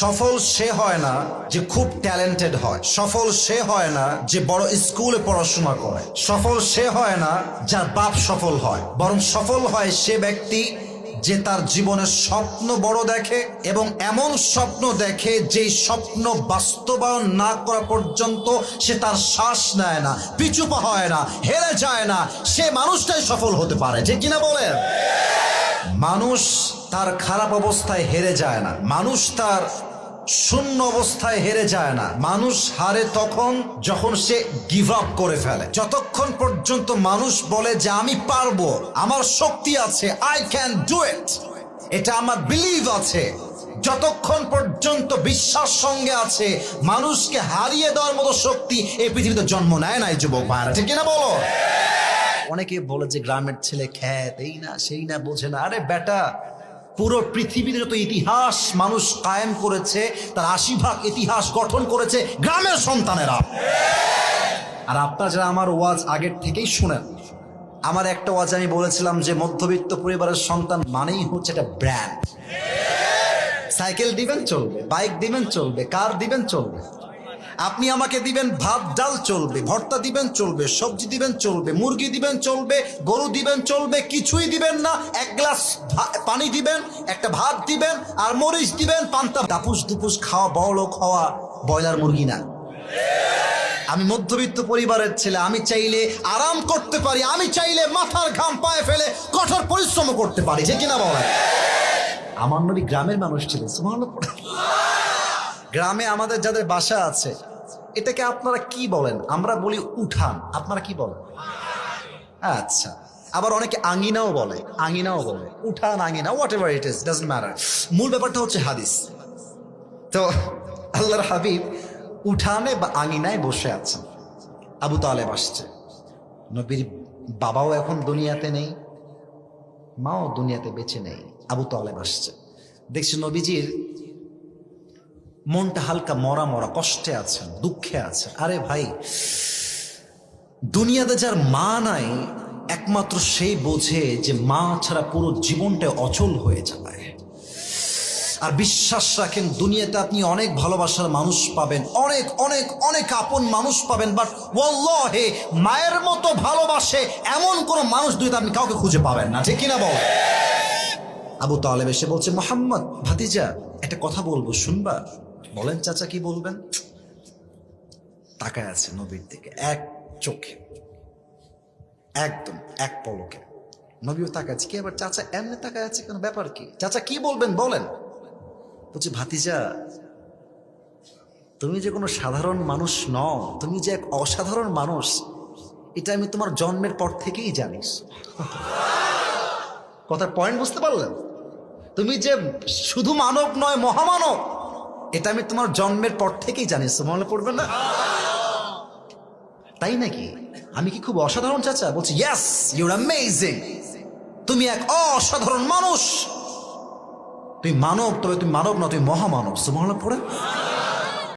সফল সে হয় না যে খুব ট্যালেন্টেড হয়। সফল সে হয় না যে বড় স্কুলে পড়াশোনা করে। সফল সে হয় না যার বাপ সফল হয়। বরং সফল হয় সে ব্যক্তি যে তার জীবনের স্বপ্ন বড় দেখে এবং এমন স্বপ্ন দেখে যে স্বপ্ন বাস্তবায়ন না করা পর্যন্ত সে তার শ্বাস নেয় না পিছুপা হয় না, হেরে যায় না। সে মানুষটাই সফল হতে পারে। ঠিক কিনা বলেন? মানুষ তার খারাপ অবস্থায় হেরে যায় না। মানুষ তার শূন্য অবস্থায় হেরে যায় না। মানুষ হারে তখন যখন সে গিভ আপ করে ফেলে। যতক্ষণ পর্যন্ত মানুষ বলে যে, আমি পারব, আমার শক্তি আছে আই ক্যান ডু ইট এটা আমার বিলিভ আছে। যতক্ষণ পর্যন্ত বিশ্বাস সঙ্গে আছে, মানুষকে হারিয়ে দেওয়ার মতো শক্তি এই পৃথিবীতে জন্ম নেয় না এই যুবক ভাইরা ঠিক কিনা বলো? অনেকে বলে যে গ্রামের ছেলে খ্যাত, এই না, সেই না, বোঝে না। আরে বেটা, পুরো পৃথিবীর যত ইতিহাস মানুষ কায়েম করেছে, তার আশি ভাগ ইতিহাস গঠন করেছে গ্রামের সন্তানেরা। আর আপনারা যারা আমার ওয়াজ আগের থেকেই শুনেন, আমার একটা ওয়াজ আমি বলেছিলাম যে মধ্যবিত্ত পরিবারের সন্তান মানেই হচ্ছে একটা ব্র্যান্ড সাইকেল দিবেন চলবে বাইক দিবেন চলবে কার দিবেন চলবে। আপনি আমাকে দিবেন ভাত, ডাল চলবে, ভর্তা দিবেন চলবে, সবজি দিবেন চলবে, মুরগি দিবেন চলবে, গরু দিবেন চলবে, কিছুই দিবেন না। এক গ্লাস পানি দিবেন, একটা ভাত দিবেন, আর মরিচ দিবেন, পান্তা দাপুস দুপুস খাওয়া, বড় হওয়া ব্রয়লার মুরগি না। আমি মধ্যবিত্ত পরিবারের ছেলে, আমি চাইলে আরাম করতে পারি, আমি চাইলে মাথার ঘাম পায়ে ফেলে কঠোর পরিশ্রম করতে পারি, যে কিনা বলেন? আমার নবী গ্রামের মানুষ সুবহানাল্লাহ। গ্রামে আমাদের যাদের বাসা আছে এটাকে আপনারা কি বলেন? আমরা বলি উঠান। আপনারা কি বলেন? আচ্ছা। আবার অনেকে আঙিনাও বলে। আঙিনাও বলে। উঠান, আঙিনা whatever it is doesn't matter মূল ব্যাপারটা হচ্ছে হাদিস। তো আল্লাহর হাবিব উঠানে বা আঙিনায় বসে আছেন। আবু তালেব আসছে। নবীর বাবাও এখন দুনিয়াতে নেই। মাও দুনিয়াতে বেঁচে নেই। আবু তালেব আসছে। দেখছি নবীজির মনটা হালকা মরা মরা, কষ্টে আছেন, দুঃখে আছে আরে ভাই, দুনিয়াতে যার মা নাই, একমাত্র সেই বোঝে যে মা ছাড়া পুরো জীবনটা অচল হয়ে যায়। আর বিশ্বাস রাখেন, দুনিয়াতে আপনি অনেক ভালোবাসার মানুষ পাবেন, অনেক অনেক অনেক আপন মানুষ পাবেন বাট হে মায়ের মতো ভালোবাসে এমন কোন মানুষ দুইটা আপনি কাউকে খুঁজে পাবেন না, ঠিক কিনা বল? আবু তালেব এসে বলছে, মোহাম্মদ, ভাতিজা, একটা কথা বলব, শুনবা? বলেন চাচা কি বলবেন? তাকায় আছে নবীর দিকে, এক চোখে, একদম এক পলকে। নবীও তাকায় আছে, কি আবার চাচা এমনি তাকায় আছে কেন ব্যাপার কি? চাচা কি বলবেন, বলেন। বলছি, ভাতিজা, তুমি যে কোনো সাধারণ মানুষ নও, তুমি যে এক অসাধারণ মানুষ, এটা আমি তোমার জন্মের পর থেকেই জানিস কথার পয়েন্ট বুঝতে পারলেন? তুমি যে শুধু মানব নয়, মহামানব এটা আমি তোমার জন্মের পর থেকেই জানি মনে পড়বে না? তাই নাকি? আমি কি খুব অসাধারণ, চাচা? বলছি ইয়াস ইউর অ্যামেজিং তুমি এক অসাধারণ মানুষ। তুই মানব, তবে তুমি মানব না তুমি মহামানব সুমনে পড়ে?